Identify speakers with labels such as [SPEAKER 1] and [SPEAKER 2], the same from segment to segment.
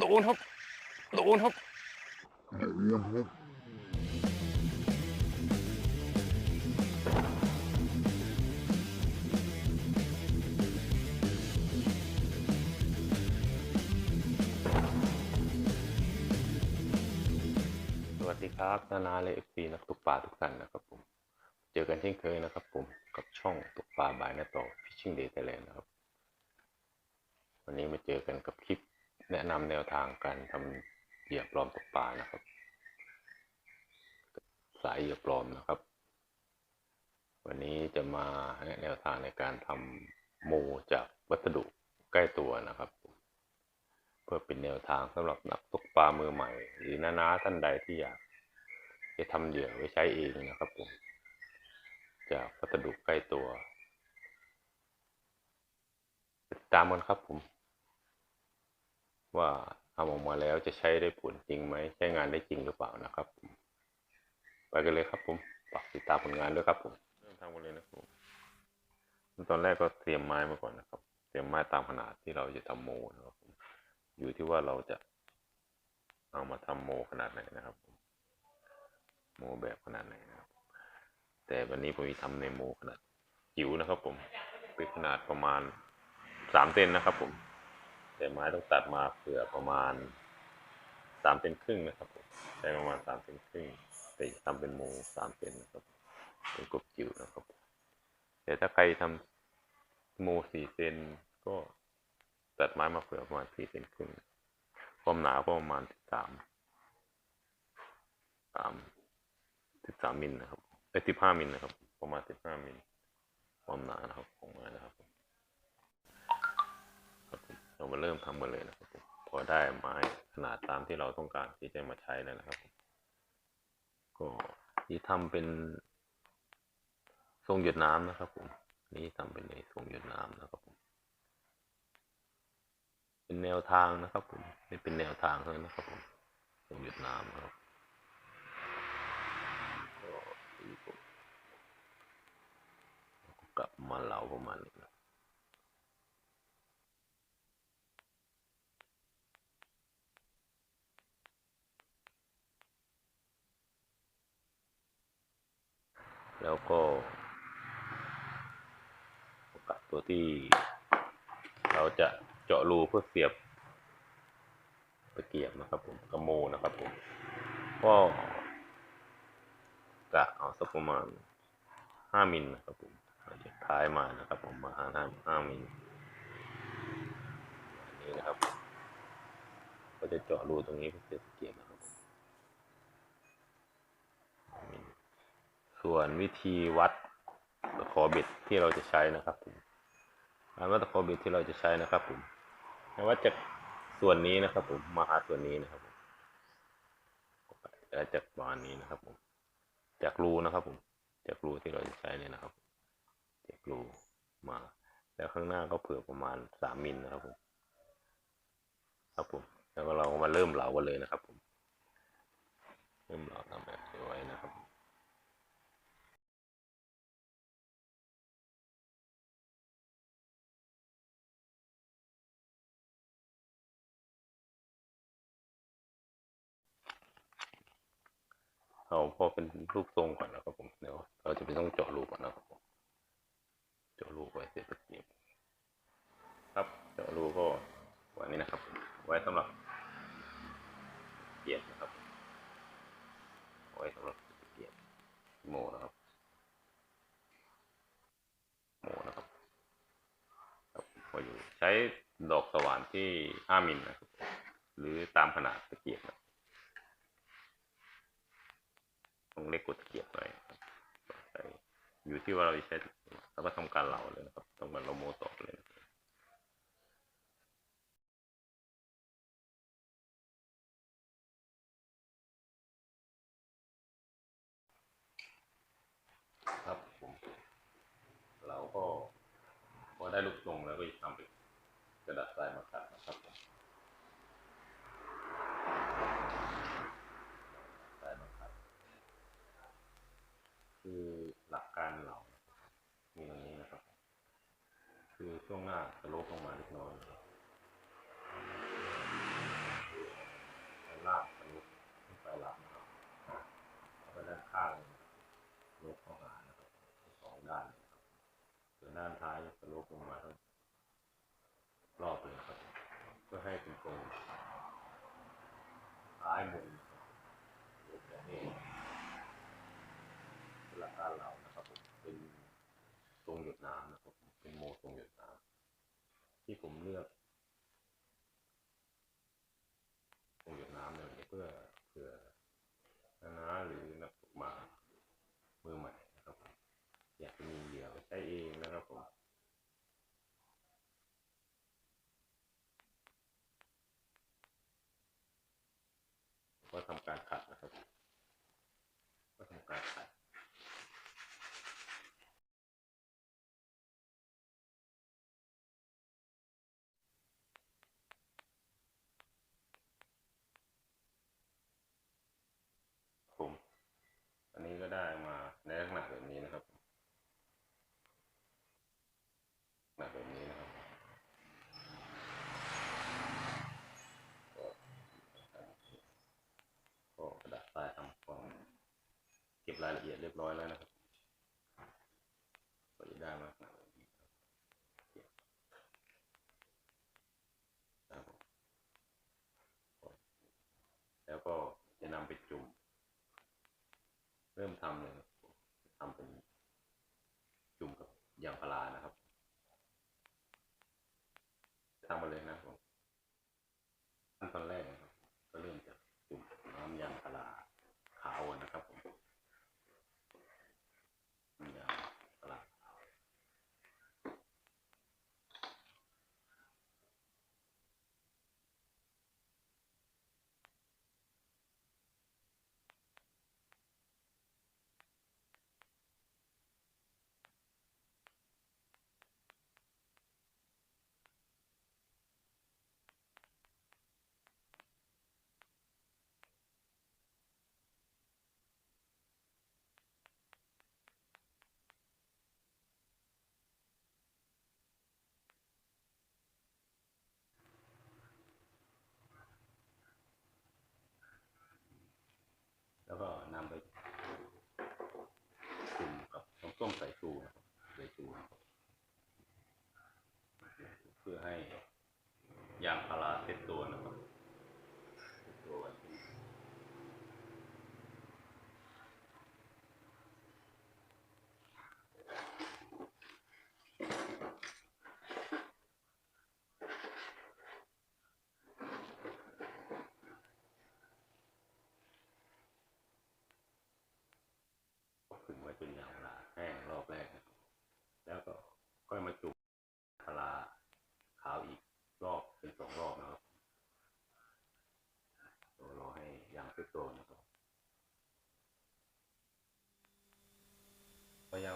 [SPEAKER 1] โดนครับ โดนครับสวัสดีครับนานาและเอฟซีนักตกปลาทุกท่านนะครับผม เจอกันเช่นเคยนะครับผมกับช่องตกปลาบายนาโตฟิชชิ่งเดย์ไทยแลนด์นะครับ วันนี้มาเจอกันกับคลิป แนะนำแนวทางการทำเหยื่อปลอมตกปลานะครับ สายเหยื่อปลอมนะครับ วันนี้จะมาแนะแนวทางในการทำโมจากวัสดุใกล้ตัวนะครับ เพื่อเป็นแนวทางสำหรับนักตกปลามือใหม่ หรือน้านาท่านใดที่อยาก จะทำเหยื่อไว้ใช้เองนะครับผมจากวัสดุใกล้ตัวติดตามกันครับผม ว่าทำออกมาแล้วจะใช้ได้ผลจริงไหมใช้งานได้จริงหรือเปล่านะครับผมไปกันเลยครับผมฝากติดตามผลงานด้วยครับผมเริ่มทำกันเลยนะครับผมตอนแรกก็เตรียมไม้มาก่อนนะครับ เตรียมไม้ตามขนาดที่เราจะทำโมนะครับผมอยู่ที่ว่าเราจะเอามาทำโมขนาดไหนนะครับผมโมแบบขนาดไหนนะครับ แต่วันนี้ผมมีทำในโมขนาดจิ๋วนะครับ ผมเป็นขนาดประมาณสามเซนนะครับผม แต่ไม้ต้องตัดมาเผื่อประมาณสามเซนครึ่งนะครับใช้ประมาณสามเซนครึ่งแต่ทำเป็นโมสามเซนนะครับเป็นกบจิ๋วนะครับผมแต่ถ้าใครทำโมสี่เซนก็ตัดไม้มาเผื่อประมาณสี่เซนครึ่งความหนาก็ประมาณสิบสามสามสิบสามมิลนะครับไอ้สิบห้ามิลนะครับ ประมาณสิบห้ามิลความหนานะครับของไม้นะครับ เรามาเริ่มทำกันเลยนะครับผมพอได้ไม้ขนาดตามที่เราต้องการที่จะมาใช้แล้วนะครับผมก็ที่ทำเป็นทรงหยดน้ำนะครับผมนี่ทำเป็นในทรงหยดน้ำนะครับผมเป็นแนวทางนะครับผมนี่เป็นแนวทางเท่านั้นนะครับผมทรงหยดน้ำครับก็กลับมาเหลาประมาณนี้ แล้วก็กาสตัวที่ เราจะเจาะรูเพื่อเสียบตะเกียบนะครับผมกระโมนะครับผมก็กะเอาสักประมาณห้ามิลนะครับผมเอาจากท้ายมานะครับผมมาห้าห้ามิลอันนี้นะครับ ก็จะเจาะรูตรงนี้เพื่อเสียบตะเกียบนะครับผมห้ามิล ส่วนวิธีวัดตะขอบิดที่เราจะใช้นะครับผมการวัดตะขอบิดที่เราจะใช้นะครับผมให้วัดจากส่วนนี้นะครับ ผมมาหาส่วนนี้นะครับผมแล้วจากประมาณนี้นะครับ ผม จากรูนะครับ ผม จากรูที่เราจะใช้เนี่ยนะครับ จากรูมา แล้วข้างหน้าก็เผื่อประมาณสามมิลนะครับผม ครับผม แล้วก็เรามาเริ่มเหลากันเลยนะครับ ผม เริ่มเหลาตามแบบที่ไว้นะครับ เอาพอเป็นรูปทรงก่อนนะครับผมเดี๋ยวเราจะไปต้องเจาะรูก่อนนะครับผมเจาะรูไว้เสร็จตะเกียบครับเจาะรูก็ไว้นี่นะครับ ไว้สำหรับเกียบนะครับ ไว้สำหรับเกียบโมนะครับโมนะครับครับพออยู่ใช้ดอกสว่านที่ห้ามิลนะครับ หรือตามขนาดตะเกียบนะ ต้องเล็กกว่าตะเกียบหน่อยอยู่ที่ว่าเราจะใช้แล้วก็ทำการเหลาเลยนะครับต้องกาเราโมต่อเลยนะครับผมเราก็พอได้ลูกทรงแล้วก็ทำเป็นกระดาษทรายมาขัดนะครับผมทรายมาขัด คือหลักการเหลามีตรงนี้นะครับ คือ ช่วงหน้าสโลปลงมาเล็กน้อยลากทะลุขึ้นไปหลับนะครับแล้วก็ด้านข้างลกเข้าหานะครับสองด้านเลยครับส่วนด้านท้ายจะลกลงมาทั้งรอบเลยครับเพื่อให้เป็นตรงท้ายหมุนะครับลกแบบนี้เป็นหลักการเรานะครับผมเป็นทรงหยด น้ำนะครับ เป็นโมทรงหยดน้ำที่ผมเลือกคงหยดน้ำเลยเพื่อเพื่อนาหรือนักตกมามือใหม่นะครับผมอยากจะมีเหยื่อไปใช้เองนะครับผมก็ทำการขัดนะครับก็ทำการขัด ผม อันนี้ก็ได้มาในลักษณะแบบนี้นะครับลักษณะแบบนี้นะครับก็ก็กระดาษทรายทำความเก็บรายละเอียดเรียบร้อยแล้วนะครับก็จะได้มาลักษณะแบบนี้ครับครับผมแล้วก็จะนำไปจุ่ม เริ่มทำเลยทำเป็นจุ่มกับยางพารานะครับทำมาเลยนะผมขั้นตอนแรกนะครับ ก็เริ่มจากจุ่มน้ำยางพาราขาวก่อนนะครับผมน้ำยางพาราขาวแล้วก็นำไปจุ่ม กับน้ำส้มสายชูนะครับสายชูเพื่อให้ยางพาราเซ็ตตัวนะครับเซ็ตตัวไว้ที่ก็ขึงไว้นยางพาราแห้งรอบแรกนะครับ แล้วก็ค่อยมาจุ่มพาราขาวอีกรอบเป็นสองรอบนะครับรอรอให้ยางเซ็ตตัวนะครั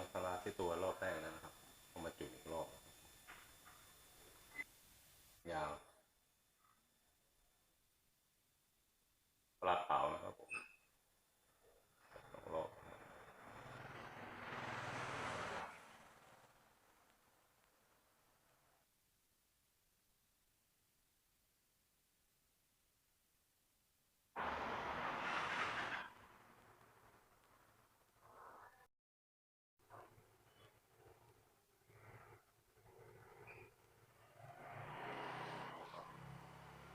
[SPEAKER 1] บ พอยาราที่ตัวรอบแรกแล้วนะครับก็มาจุ่มอีกรอบนะครับยางพาราขาวนะครับผมสองรอบ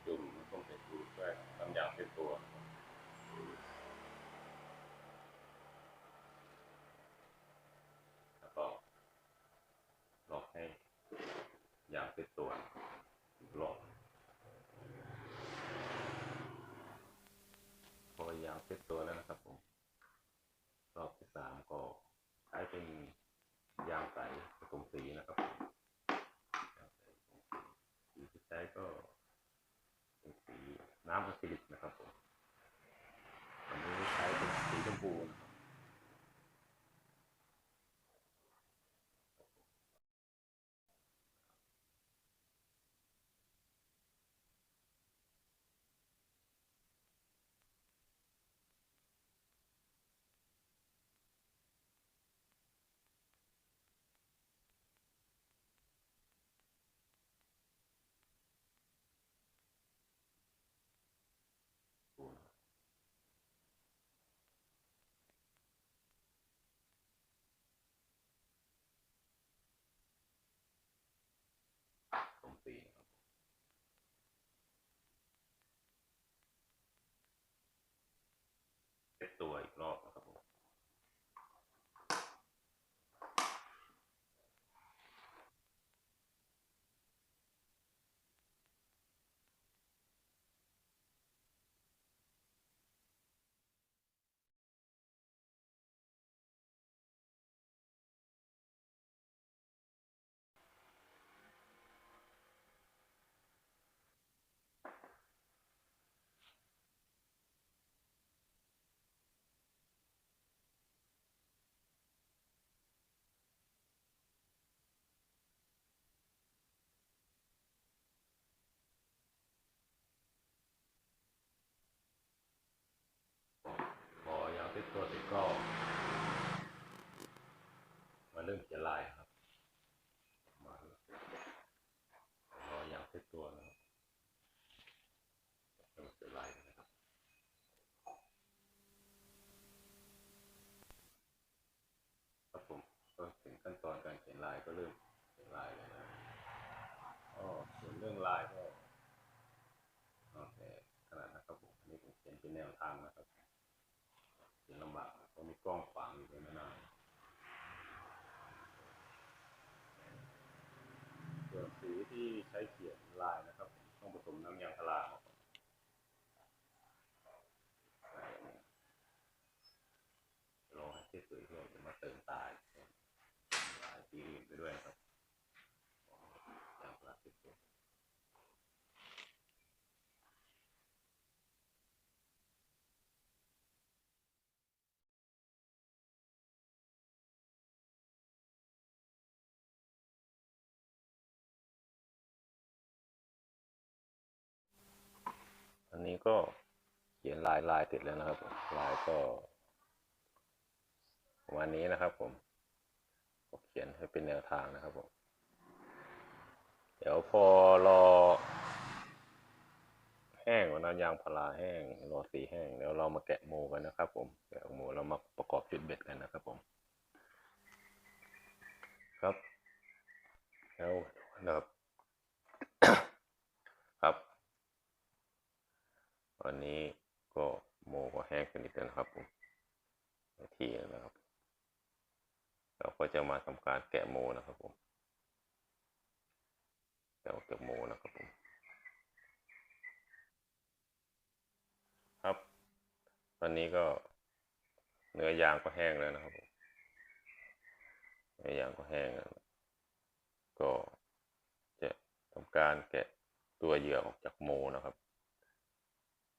[SPEAKER 1] จุ่มน้ำส้มสายชูเพื่อน้ำยางเป็นตัวนะครับแล้วก็ล็อก ให้ยางเป็นตัวอีกรอบพอยางเป็นตัวแล้วนะครับผมรอบที่สามก็ใช้เป็นยางใสผสมสีนะครับผมยางใสผสมสีสีที่ใช้ก็เป็นสีน้ำอะคริลิกนะครับผมอันนี้ใช้เป็นสีชมพูนะครับตัว รื่ องเขียนลายครับมาแล้วรออย่างเซ็ตตัวนะครับเครื่องเขียนลายนะครับครับผมก็ถึงขั้นตอนการเขียนลายก็เริ่มเขียนลายเลยนะอ๋อส่วนเรื่องลายก็โอเคขนาดนะครับผมอันนี้ผมเขียนเป็นแนวทางนะครับเขียนลำบากเพราะมีกล้องขวางอยู่ตรงนั้นนะส่วนสี ที่ใช้เขียนลายนะครับ ต้องผสมน้ำยางพาราครับใส่อันนี้รอให้เสร็จสวยเพื่อจะมาเติมตาย หลายปีอื่นไปด้วยนะครับอย่างพลาสติกตัวอั นี้ก็เขียนลายลายติดแล้วนะครับ ลายก็ประมาณนี้นะครับ ผมผมเขียนให้เป็นแนวทางนะครับผมเดี๋ยวพอรอ แห้งวันน้ำยางพาราแห้งรอสีแห้งเดี๋ยวเรามาแกะโมกันนะครับ ผมแกะโมเรามาประกอบจุดเบ็ดกันนะครับ ผม ครับแล้วนะครับ ครับ วันนี้ก็โมก็แห้งขึ้นอีกแล้วนะครับผมนาทีแล้วนะครับ เราก็จะมาทำการแกะโมนะครับผมแกะออกจากโมนะครับผมครับ ตอนนี้ก็เนื้อยางก็แห้งแล้วนะครับผมเนื้อยางก็แห้งแล้ว ก็จะทำการแกะตัวเหยื่อออกจากโมนะครับ เ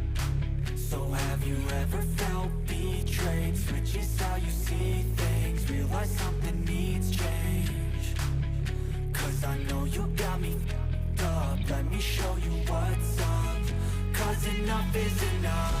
[SPEAKER 2] so have you ever felt betrayed? Switches how you see things, realize something needs change. Cause I know you got me up Let me show you what's up Cause enough is enough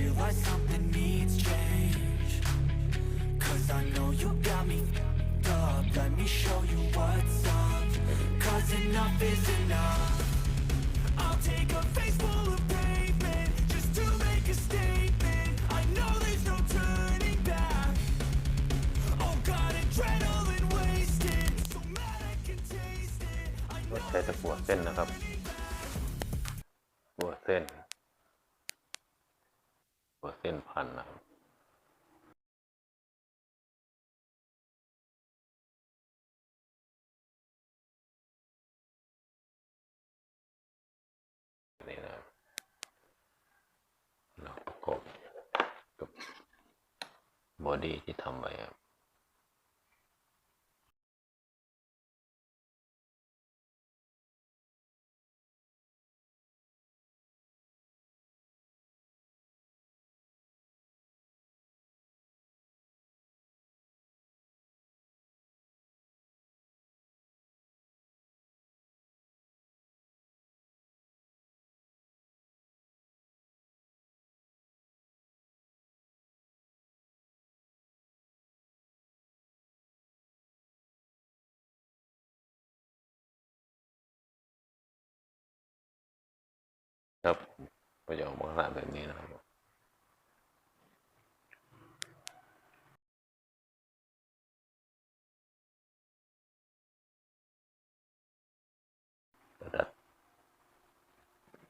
[SPEAKER 2] realize something needs change. Cause I know you got me f***ed up Let me show you what's up Cause enough is enough I'll take a face full of pavement Just to make a statement I know there's no turning back Oh God, adrenaline wasted So mad I can taste it I
[SPEAKER 1] ก็
[SPEAKER 2] know
[SPEAKER 1] ใช้ตะกั่วเส้นนะครับ บบอดี้ที่ทำไว้ครับ
[SPEAKER 3] ครับก็จะออกมาลักษณะแบบนี้นะครับผมกระดัด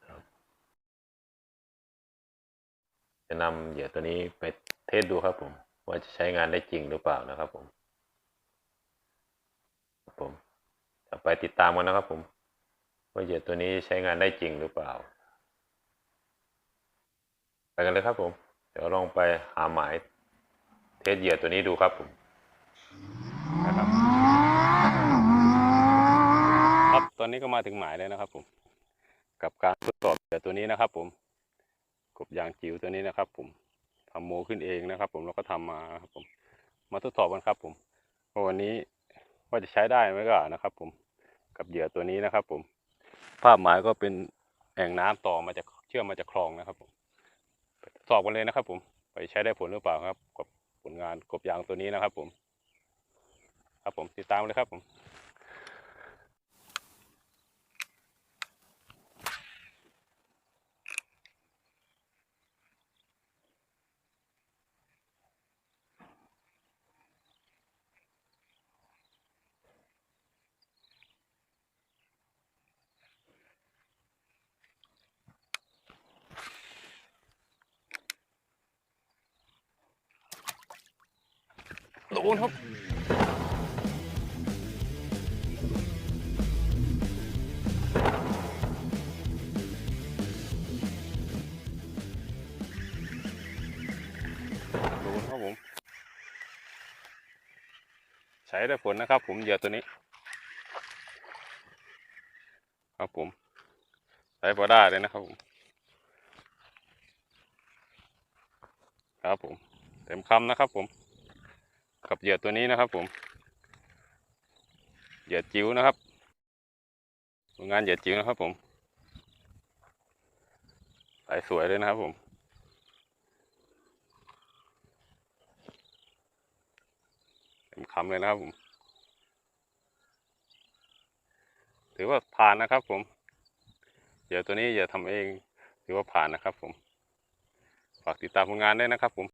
[SPEAKER 3] ครับจะนำเหยื่อตัวนี้ไปเทสดูครับผม ว่าจะใช้งานได้จริงหรือเปล่านะครับผมครับผมไปติดตามกันนะครับผม ว่าเหยื่อตัวนี้ใช้งานได้จริงหรือเปล่า กันเลยครับผม เดี๋ยวลองไปหาหมายเทสเหยื่อตัวนี้ดูครับผมนะครับครับตอนนี้ก็มาถึงหมายแล้วนะครับผม กับการทดสอบเหยื่อตัวนี้นะครับ ผม กบยางจิ๋วตัวนี้นะครับ ผมทำโมขึ้นเองนะครับ ผมแล้วก็ทำมาครับผม มาทดสอบกันครับ ผมว่าวันนี้ว่าจะใช้ได้ไหมก็นะครับ ผมกับเหยื่อตัวนี้นะครับ ผม ภาพหมายก็เป็นแอ่งน้ำต่อมาจากเชื่อมมาจากคลองนะครับผม สอบกันเลยนะครับ ผมไปใช้ได้ผลหรือเปล่าครับกับผลงานกบยางตัวนี้นะครับ ผม ครับผมติดตามเลยครับผม นครับดนครับผม ใช้ได้ผลนะครับผมเหยื่อตัวนี้ ครับผม ใช้พอได้เลยนะครับผมครับผม เต็มคำนะครับผม กับเหยื่อตัวนี้นะครับ ผมเหยื่อจิ๋วนะครับผลงานเหยื่อจิ๋วนะครับ ผมสายสวยเลยนะครับ ผมเต็มคำเลยนะครับผม ถือว่าผ่านนะครับ ผมเหยื่อตัวนี้อย่าทำเอง ถือว่าผ่านนะครับ ผมฝากติดตามผลงานได้นะครับ ผม